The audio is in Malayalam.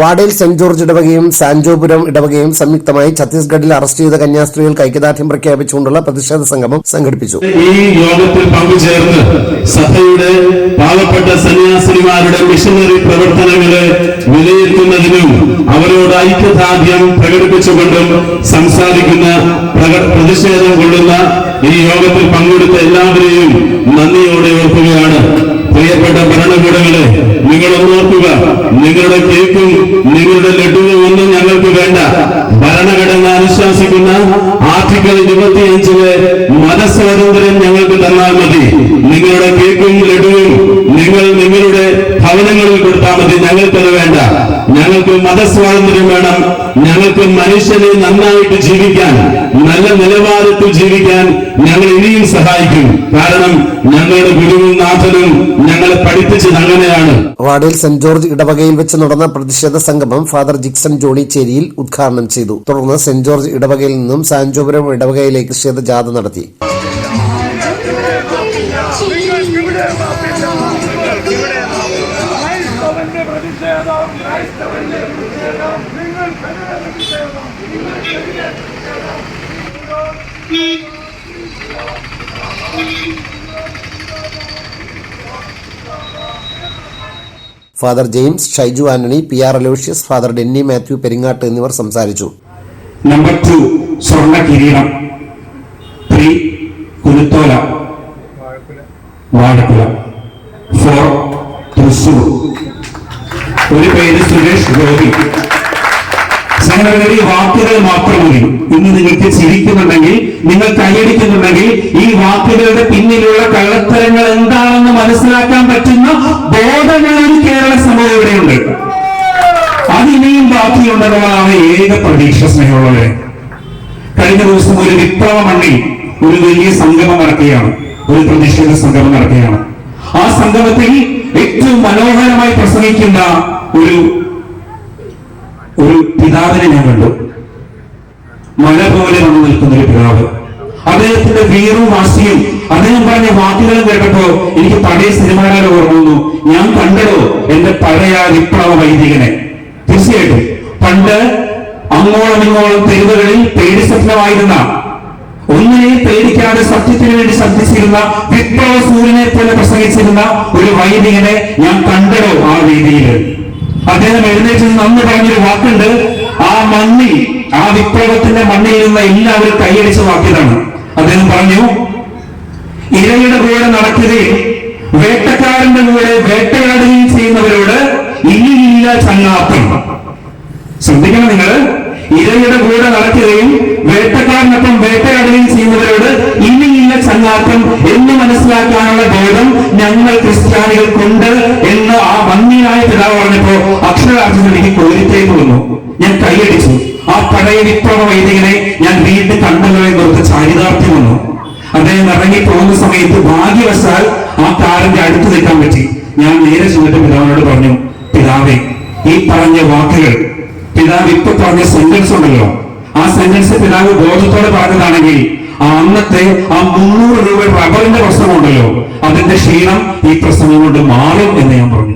വാഡയിൽ സെന്റ് ജോർജ് ഇടവകയും സാൻജോപുരം ഇടവകയും സംയുക്തമായി ഛത്തീസ്ഗഡിൽ അറസ്റ്റ് ചെയ്ത കന്യാസ്ത്രീകൾക്ക് ഐക്യദാർഢ്യം പ്രഖ്യാപിച്ചുകൊണ്ടുള്ള പ്രതിഷേധ സംഗമം സംഘടിപ്പിച്ചു. ഈ യോഗത്തിൽ പങ്കുചേർന്ന് സഭയുടെ പാവപ്പെട്ട സന്യാസിനിമാരുടെ മിഷനറി പ്രവർത്തനങ്ങളെ വിലയിരുത്തുന്നതിനും അവരോട് ഐക്യദാർഢ്യം പ്രകടിപ്പിച്ചുകൊണ്ടും സംസാരിക്കുന്ന പ്രതിഷേധം കൊള്ളുന്ന ഈ യോഗത്തിൽ പങ്കെടുത്ത എല്ലാവരെയും നന്ദിയോടെ ഓർക്കുകയാണ്. പ്രിയപ്പെട്ട ഭരണകൂടങ്ങളെ നിങ്ങൾ ഓർക്കുക നിങ്ങളുടെ കേക്കും നിങ്ങളുടെ ലഡുവും ഒന്നും ഞങ്ങൾക്ക് വേണ്ട. ഭരണഘടന അനുശാസിക്കുന്ന ആർട്ടിക്കിൾ ഇരുപത്തിയഞ്ചിലെ മതസ്വാതന്ത്ര്യം ഞങ്ങൾക്ക് തന്നാൽ മതി. നിങ്ങളുടെ കേക്കും ലഡുവും നിങ്ങൾ നിങ്ങളുടെ ഭവനങ്ങളിൽ കൊടുത്താൽ മതി. ഞങ്ങൾക്കത് വേണ്ട. ഞങ്ങൾക്ക് മതസ്വാതന്ത്ര്യം വേണം. ഞങ്ങൾക്ക് മനുഷ്യനെ നന്നായിട്ട് ജീവിക്കാൻ. നല്ല നിലവാരത്തിൽ ജീവിക്കാൻ ഞങ്ങൾ ഇനിയും സഹായിക്കും. കാരണം ഞങ്ങളുടെ ഗുരുവും നാഥനും ഞങ്ങളെ പഠിപ്പിച്ചത് അങ്ങനെയാണ്. വാടയിൽ സെന്റ് ജോർജ് ഇടവകയിൽ വെച്ച് നടന്ന പ്രതിഷേധ സംഗമം ഫാദർ ജിക്സൺ ജോണി ചേരിയിൽ ഉദ്ഘാടനം ചെയ്തു. തുടർന്ന് സെന്റ് ജോർജ് ഇടവകയിൽ നിന്നും സാൻജോപുരം ഇടവകയിലേക്ക് ക്ഷേത്ര ജാഥ നടത്തി പ്രതിഷേധം ക്രൈസ്തവന്റെ പ്രതിഷേധം നിങ്ങൾ പ്രതിഷേധം father James Shaiju Antony P R Aloysius father Denny Mathew Peringatt എന്നിവർ സംസാരിച്ചു. നമ്പർ ടു സ്വർണ കിരീടം. ത്രീ കുരുത്തോല. വാഴക്കുല. ഫോർ തൃശൂർ ഒരു പേര് സുരേഷ് ഗോപി. സംഘടനയിൽ വാക്കുകൾ മാത്രം മതി ഇന്ന് നിങ്ങൾക്ക് ചിരിക്കുന്നുണ്ടെങ്കിൽ നിങ്ങൾ കൈയടിക്കുന്നുണ്ടെങ്കിൽ ഈ വാക്കുകളുടെ പിന്നിലുള്ള കള്ളത്തരങ്ങൾ എന്താണെന്ന് മനസ്സിലാക്കാൻ പറ്റുന്ന ബോധമുള്ള ഒരു കേരള സമൂഹം ഇവിടെയുണ്ട്. അതിനെയും ബാക്കിയുണ്ടെന്നുള്ളതാണ് ഏക പ്രതീക്ഷ സ്നേഹമുള്ളവരെ. കഴിഞ്ഞ ദിവസം ഒരു വിപ്ലവ മണ്ണിൽ ഒരു വലിയ സംഗമം നടക്കുകയാണ്. ഒരു പ്രതിഷേധ സംഗമം നടക്കുകയാണ്. ആ സംഗമത്തിൽ ഏറ്റവും മനോഹരമായി പ്രസംഗിക്കുന്ന ഒരു ഒരു പിതാവിനെ ഞാൻ കണ്ടു. മല പോലെ വന്നു നിൽക്കുന്ന ഒരു പിതാവ്. അദ്ദേഹത്തിന്റെ വീറും വാശിയും അദ്ദേഹം പറഞ്ഞ വാക്കുകളും കേട്ടപ്പോ എനിക്ക് പഴയ സിനിമാകാരെ ഓർമ്മ വന്നു. ഞാൻ കണ്ടോ എന്റെ പഴയ വിപ്ലവ വൈദികനെ. തീർച്ചയായിട്ടും. പണ്ട് അങ്ങോളം ഇങ്ങോളം തെരുവുകളിൽ പേടി സ്വപ്നമായിരുന്ന ഒന്നിനെയും പേടിക്കാതെ സത്യത്തിന് വേണ്ടി ശബ്ദിച്ചിരുന്ന വിപ്ലവ സൂര്യനെ പോലെ പ്രസംഗിച്ചിരുന്ന ഒരു വൈദികനെ ഞാൻ കണ്ടോ ആ വേദിയിൽ അദ്ദേഹം എഴുന്നേറ്റ് നന്ന് പറഞ്ഞൊരു വാക്കുണ്ട് മണ്ണിൽ ആ വിപ്ലവത്തിന്റെ മണ്ണിൽ നിന്ന് എല്ലാവരും കൈയടിച്ച വാക്കിയതാണ് അദ്ദേഹം പറഞ്ഞു ഇരയുടെ കൂടെ നടക്കുകയും വേട്ടക്കാരന്റെ കൂടെ വേട്ടയാടുകയും ചെയ്യുന്നവരോട് ഇനിയില്ല ചങ്ങാത്തം. ശ്രദ്ധിക്കണം നിങ്ങൾ ഇരയുടെ കൂടെ നടക്കുകയും വേട്ടക്കാരനൊപ്പം വേട്ടയാടുകയും ചെയ്യുന്നവരോട് ഇനിയില്ല ചങ്ങാത്തം എന്ന് മനസ്സിലാക്കാനുള്ള ബോധം ഞങ്ങൾ ക്രിസ്ത്യാനികൾക്കുണ്ട് എന്ന് ആ ഭംഗിയായ പിതാവ് പറഞ്ഞപ്പോ അക്ഷരാർത്ഥത്തിൽ എനിക്ക് കോരിത്തേക്ക് ഞാൻ കൈയടിച്ചു. ആ വിപ്ലവ വൈദികനെ ഞാൻ വീണ്ടും കണ്ടല്ലോ എന്നോർത്ത് ചാരിതാർത്ഥ്യം വന്നു അദ്ദേഹം ഇറങ്ങി പോകുന്ന സമയത്ത് ഭാഗ്യവശാൽ ആ കാറിന്റെ അടുത്ത് നിൽക്കാൻ പറ്റി. ഞാൻ നേരെ ചെന്നിട്ട് പിതാവിനോട് പറഞ്ഞു പിതാവേ ഈ പറഞ്ഞ വാക്കുകൾ പിതാവ് ഇപ്പൊ പറഞ്ഞ സെന്റൻസ് ഉണ്ടല്ലോ. ആ സെന്റൻസ് പിതാവ് ബോധത്തോടെ പറഞ്ഞതാണെങ്കിൽ ആ അന്നത്തെ ആ മുന്നൂറ് രൂപ റബ്ബറിന്റെ പ്രശ്നമുണ്ടല്ലോ. അതിന്റെ ക്ഷീണം ഈ പ്രശ്നം കൊണ്ട് മാറും എന്ന് ഞാൻ പറഞ്ഞു.